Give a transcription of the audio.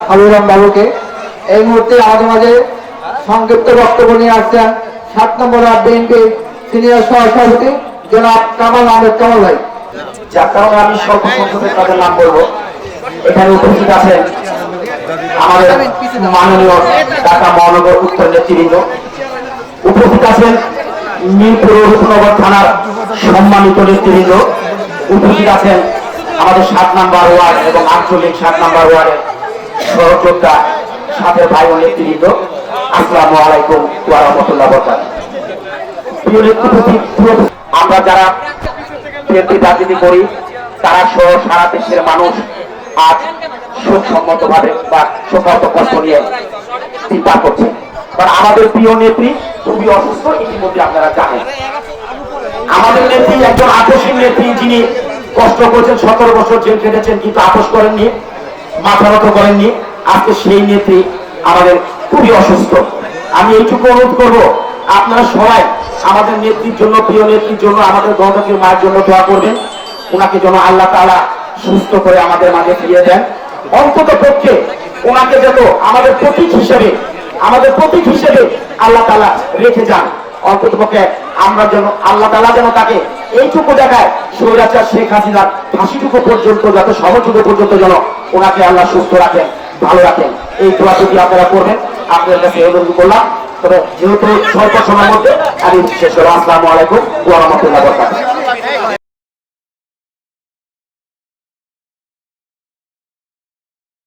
হাবিরাম বাবুকে। এই মুহূর্তে আমাদের মাঝে সংক্ষিপ্ত বক্তব্য নিয়ে আসছেন সাত নম্বর ওয়ার্ড বিএনপি সিনিয়র সহসভাপতি জনাব কামাল আহমেদ কামাল ভাই। যার কারণে আমি সংখ্যকের তাদের নাম বলব। এখানে উপস্থিত আছেন আমাদের মাননীয় ঢাকা মহানগর উত্তর নেতৃবৃন্দ। উপস্থিত আছেন মিরপুর রূপনগর থানার সম্মানিত নেতৃবৃন্দ। উপস্থিত আছেন আমাদের সাত নাম্বার ওয়ার্ড এবং আঞ্চলিক সাত নাম্বার ওয়ার্ডের সহযোদ্ধা সাথে ভাই ও নেতৃবৃন্দ, আসসালামু আলাইকুম ওয়া রাহমাতুল্লাহ বরকাত প্রিয় নেতৃত্ব আমরা যারা বিএনপি রাজনীতি করি, তারা সহ সারা দেশের মানুষ আজ সুসম্মত ভাবে বা সুখত কষ্ট নিয়ে চিন্তা করছে। কারণ আমাদের প্রিয় নেত্রী খুবই অসুস্থ, ইতিমধ্যে আপনারা জানেন। আমাদের নেত্রী একজন আকস্মিক নেত্রী, যিনি কষ্ট করেছেন, সতেরো বছর জেল কেটেছেন কিন্তু আপোষ করেননি। মাথা মতো করেননি। আজকে সেই নেত্রী আমাদের খুবই অসুস্থ। আমি এইটুকু অনুরোধ করব, আপনারা সবাই আমাদের নেত্রীর জন্য, প্রিয় নেত্রীর জন্য, আমাদের গণতান্ত্রিক মায়ের জন্য দোয়া করবেন। ওনাকে যেন আল্লাহ তাআলা সুস্থ করে আমাদের মাঝে ফিরিয়ে দেন। অন্তত পক্ষে ওনাকে যত আমাদের প্রতীক হিসেবে, আমাদের প্রতীক হিসেবে আল্লাহ তাআলা রেখে যান। অন্তত পক্ষে আমরা যেন, আল্লাহ তাআলা যেন তাকে এইটুকু জায়গায় স্বৈরাচার শেখ হাসিনার ফাঁসিটুকু পর্যন্ত, যত সমটুকু পর্যন্ত যেন ওনাকে আল্লাহ সুস্থ রাখেন, ভালো রাখেন। এই দোয়া যদি আপনারা করবেন আপনার কাছে অনুরোধ করলাম, তবে যেহেতু স্বল্প সময়ের মধ্যে, আমি শেষ করলাম। আসসালামু আলাইকুম, ওয়া রাহমাতুল্লাহ